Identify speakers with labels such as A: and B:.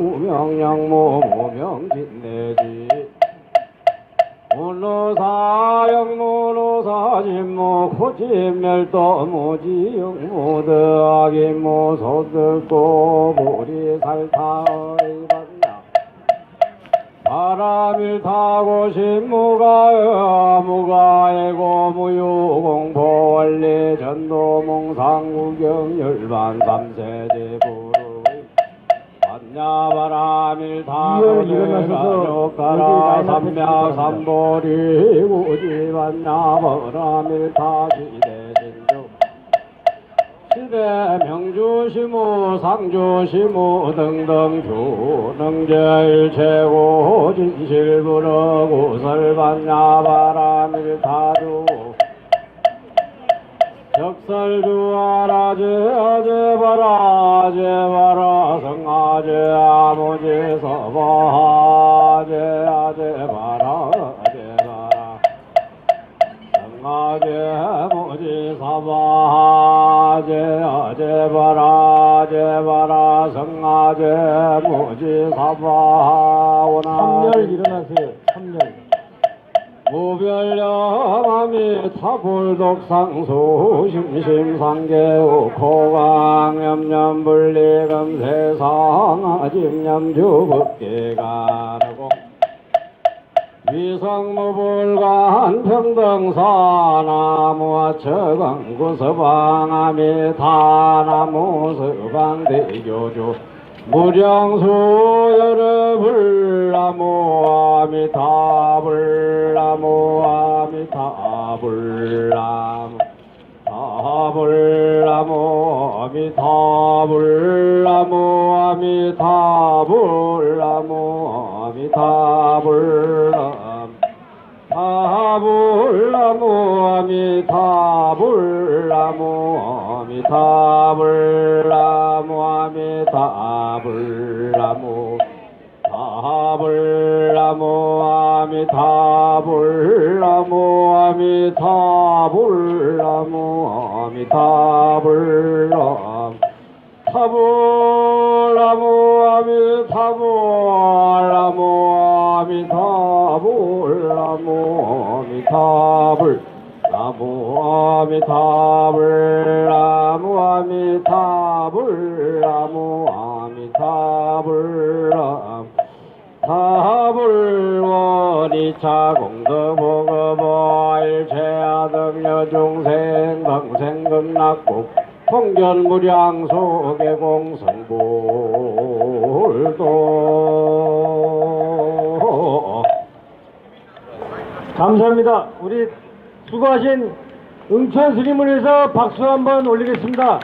A: 무명양모 무명진내지. 문로사영문로사진모 코진멸도 무지영무드 악인모 소득고 보리살타의 반야 바람일 타고 신무가 무가애고 무유공포 원리 전도몽상구경 열반 삼세제 부르의 반야바람일 타고
B: 일어나셔서
A: 가라
B: 여기
A: 삼야
B: 나가시기
A: 삼보리 우지 반야바람일 타시대신조 시대 명주시무 상주시무 등등 주능제일 최고 진실부러 구설반야바람일 타주. 적설주아라제 아제바라 성 아제 아무제 서바하제 아제 바라 아제 바라 성아제 무지 사바하제 아제바라 아제바라 성아제 무지 사바하오나
B: 삼열 일어나세요. 삼열.
A: 무별령함이 타불독상수 심심상계 우 코강 염염불리금 세상아집염주법계가르고. 위성무불관 평등사나무와 처광구서방암이 다나무 서방대교주 무량수 여러불나무 아미타불나무 아미타불나무 타불나무 아미타불나무 아미타불나무 아미타불나무 타불나무 아미타불나무 아미타불나무 아미타불나무 타불나무 아미타불나무 아미타불나무 타불나무 아미타불 나무 아미타불 나무 아미타불 나무 아미타불나무 아미타불나무 아미타불나무 타불 원이차 공덕보급어 일체아등여 중생 방생극락국 통견무량 속의 공성불도
B: 감사합니다. 우리 수고하신 응천 스님을 위해서 박수 한번 올리겠습니다.